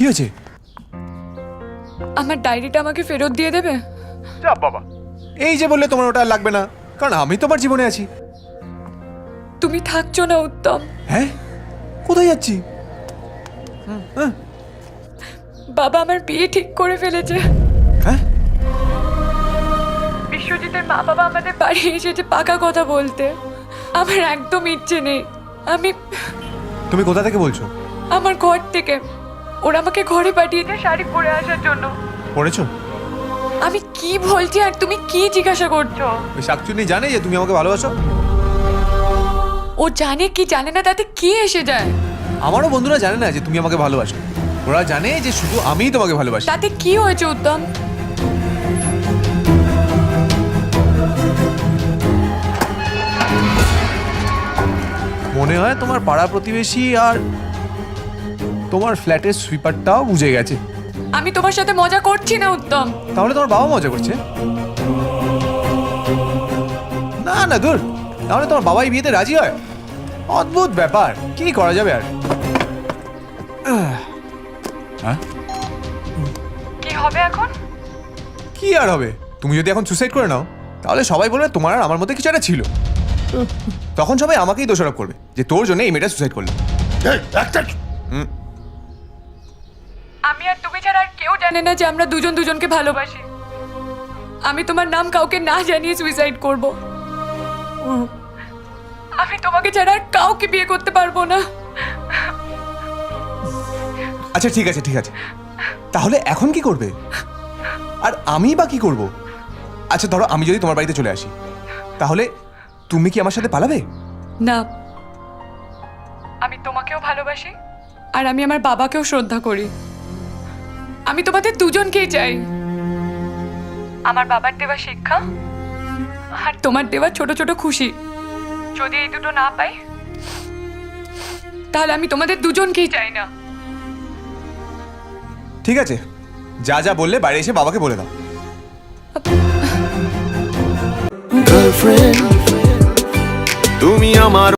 কি হয়েছে? আমার ডায়েরিটা আমাকে ফেরত দিয়ে দেবে? যা বাবা। এই যে বললে তোমার ওটা আর লাগবে না কারণ আমি তোমার জীবনে আছি। তুমি থাকছো না উত্তম। হ্যাঁ? কোথায় যাচ্ছি? হ্যাঁ। বাবা আমার বিয়ে ঠিক করে ফেলেছে। হ্যাঁ? বিশ্বজিতের মা বাবা আমাদের বাড়ি এসেছে পাকা কথা বলতে। আমার একদম ইচ্ছে নেই। আমি তুমি কোথা থেকে বলছো? আমার ঘর থেকে। ওরা আমাকে ঘরে পাঠিয়েছে শাড়ি পরে আসার জন্য। পড়েছো? আমি কি বলছি আর তুমি কি জিজ্ঞাসা করছ? ওই শাকচুন্নি জানে যে তুমি আমাকে ভালোবাসো? ও জানে কি জানে না তাতে কি এসে যায়? আমারও বন্ধুরা জানে না যে তুমি আমাকে ভালোবাসো। ওরা জানে যে শুধু আমিই তোমাকে ভালোবাসি। তাতে কি হয়েছে উত্তম? মনে হয় তোমার পাড়া প্রতিবেশী আর তোমার ফ্ল্যাটের সুইপারটাও বুঝে গেছে। আমি তোমার সাথে মজা করছি না উত্তম। তাহলে তোমার বাবা মজা করছে। না না দূর তাহলে তোমার বাবাই বিয়েতে রাজি হয়? অদ্ভুত ব্যাপার। কি করা যাবে আর? হ্যাঁ কি হবে এখন? কি আর হবে? তুমি যদি এখন সুসাইড করে নাও তাহলে সবাই বলবে তোমার আর আমার মধ্যে কিছু একটা ছিল। তখন সবাই আমাকেই দোষারোপ করবে যে তোর জন্য এই মেয়েটা সুসাইড করল। আমি আর তুমি ছাড়া আর কেউ জানে না যে আমরা দুজন দুজনকে ভালোবাসি। আমি তোমার নাম কাউকে না জানিয়ে সুইসাইড করব। আমি তোমাকে ছাড়া আর কাউকে বিয়ে করতে পারব না। আচ্ছা ঠিক আছে ঠিক আছে। তাহলে এখন কি করবে? আর আমি বা কি করব? আচ্ছা ধরো আমি যদি তোমার বাড়িতে চলে আসি। তাহলে তুমি কি আমার সাথে পালাবে? না। আমি তোমাকেও ভালোবাসি আর আমি আমার বাবাকেও শ্রদ্ধা করি। আমি তোমাদের দুজনকেই চাই। আমার বাবার দেওয়া শিক্ষা আর তোমার দেওয়া ছোট ছোট খুশি। যদি এই দুটো না পাই তাহলে আমি তোমাদের দুজনকেই চাই না। ঠিক আছে যা যা বললে বাইরে এসে বাবাকে বলে দাও। তুমি আমার